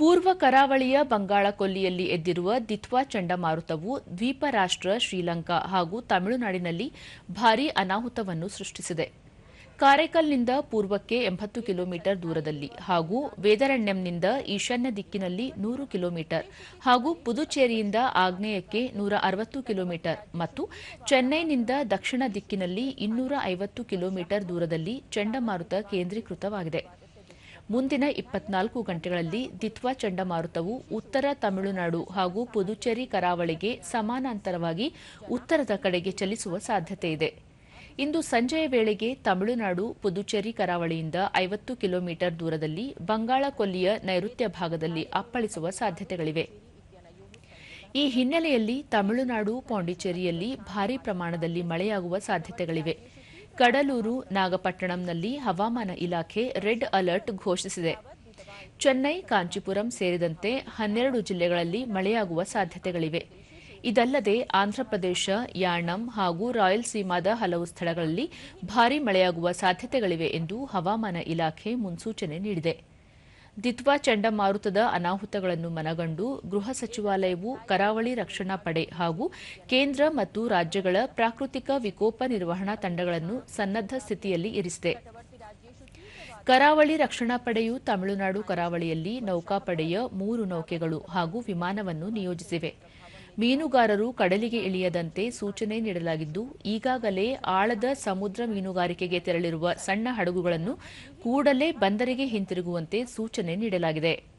ಪೂರ್ವ ಕರಾವಳಿಯ ಬಂಗಾಳ ಕೊಲ್ಲಿಯಲ್ಲಿ ಎದ್ದಿರುವ ದಿತ್ವಾ ಚಂಡಮಾರುತವು ದ್ವೀಪ ರಾಷ್ಟ್ರ ಶ್ರೀಲಂಕಾ ಹಾಗೂ ತಮಿಳುನಾಡಿನಲ್ಲಿ ಭಾರೀ ಅನಾಹುತವನ್ನು ಸೃಷ್ಟಿಸಿದೆ. ಕಾರೈಕಲ್ನಿಂದ ಪೂರ್ವಕ್ಕೆ ಎಂಬತ್ತು ಕಿಲೋಮೀಟರ್ ದೂರದಲ್ಲಿ ಹಾಗೂ ವೇದರಣ್ಯಂನಿಂದ ಈಶಾನ್ಯ ದಿಕ್ಕಿನಲ್ಲಿ ನೂರು ಕಿಲೋಮೀಟರ್ ಹಾಗೂ ಪುದುಚೇರಿಯಿಂದ ಆಗ್ನೇಯಕ್ಕೆ ನೂರ ಅರವತ್ತು ಕಿಲೋಮೀಟರ್ ಮತ್ತು ಚೆನ್ನೈನಿಂದ ದಕ್ಷಿಣ ದಿಕ್ಕಿನಲ್ಲಿ ಇನ್ನೂರ ಐವತ್ತು ಕಿಲೋಮೀಟರ್ ದೂರದಲ್ಲಿ ಚಂಡಮಾರುತ ಕೇಂದ್ರೀಕೃತವಾಗಿದೆ. ಮುಂದಿನ ಇಪ್ಪತ್ನಾಲ್ಕು ಗಂಟೆಗಳಲ್ಲಿ ದಿತ್ವಾ ಚಂಡಮಾರುತವು ಉತ್ತರ ತಮಿಳುನಾಡು ಹಾಗೂ ಪುದುಚೇರಿ ಕರಾವಳಿಗೆ ಸಮಾನಾಂತರವಾಗಿ ಉತ್ತರದ ಕಡೆಗೆ ಚಲಿಸುವ ಸಾಧ್ಯತೆಯಿದೆ ಇಂದು ಸಂಜೆಯ ವೇಳೆಗೆ ತಮಿಳುನಾಡು, ಪುದುಚೇರಿ ಕರಾವಳಿಯಿಂದ ಐವತ್ತು ಕಿಲೋಮೀಟರ್ ದೂರದಲ್ಲಿ ಬಂಗಾಳ ಕೊಲ್ಲಿಯ ನೈಋತ್ಯ ಭಾಗದಲ್ಲಿ ಅಪ್ಪಳಿಸುವ ಸಾಧ್ಯತೆಗಳಿವೆ. ಈ ಹಿನ್ನೆಲೆಯಲ್ಲಿ ತಮಿಳುನಾಡು, ಪಾಂಡಿಚೇರಿಯಲ್ಲಿ ಭಾರೀ ಪ್ರಮಾಣದಲ್ಲಿ ಮಳೆಯಾಗುವ ಸಾಧ್ಯತೆಗಳಿವೆ. ಕಡಲೂರು, ನಾಗಪಟ್ಟಣಂನಲ್ಲಿ ಹವಾಮಾನ ಇಲಾಖೆ ರೆಡ್ ಅಲರ್ಟ್ ಘೋಷಿಸಿದೆ. ಚೆನ್ನೈ, ಕಾಂಚೀಪುರಂ ಸೇರಿದಂತೆ ಹನ್ನೆರಡು ಜಿಲ್ಲೆಗಳಲ್ಲಿ ಮಳೆಯಾಗುವ ಸಾಧ್ಯತೆಗಳಿವೆ. ಇದಲ್ಲದೆ ಆಂಧ್ರಪ್ರದೇಶ ಯಾಣಂ ಹಾಗೂ ರಾಯಲ್ಸೀಮಾದ ಹಲವು ಸ್ಥಳಗಳಲ್ಲಿ ಭಾರೀ ಮಳೆಯಾಗುವ ಸಾಧ್ಯತೆಗಳಿವೆ ಎಂದು ಹವಾಮಾನ ಇಲಾಖೆ ಮುನ್ಸೂಚನೆ ನೀಡಿದೆ. ದಿತ್ವಾ ಚಂಡಮಾರುತದ ಅನಾಹುತಗಳನ್ನು ಮನಗಂಡು ಗೃಹ ಸಚಿವಾಲಯವು ಕರಾವಳಿ ರಕ್ಷಣಾ ಪಡೆ ಹಾಗೂ ಕೇಂದ್ರ ಮತ್ತು ರಾಜ್ಯಗಳ ಪ್ರಾಕೃತಿಕ ವಿಕೋಪ ನಿರ್ವಹಣಾ ತಂಡಗಳನ್ನು ಸನ್ನದ್ದ ಸ್ಥಿತಿಯಲ್ಲಿ ಇರಿಸಿದೆ. ಕರಾವಳಿ ರಕ್ಷಣಾ ಪಡೆಯು ತಮಿಳುನಾಡು ಕರಾವಳಿಯಲ್ಲಿ ನೌಕಾಪಡೆಯ ಮೂರು ನೌಕೆಗಳು ಹಾಗೂ ವಿಮಾನವನ್ನು ನಿಯೋಜಿಸಿವೆ. ಮೀನುಗಾರರು ಕಡಲಿಗೆ ಇಳಿಯದಂತೆ ಸೂಚನೆ ನೀಡಲಾಗಿದ್ದು, ಈಗಾಗಲೇ ಆಳದ ಸಮುದ್ರ ಮೀನುಗಾರಿಕೆಗೆ ತೆರಳಿರುವ ಸಣ್ಣ ಹಡಗುಗಳನ್ನು ಕೂಡಲೇ ಬಂದರಿಗೆ ಹಿಂತಿರುಗುವಂತೆ ಸೂಚನೆ ನೀಡಲಾಗಿದೆ.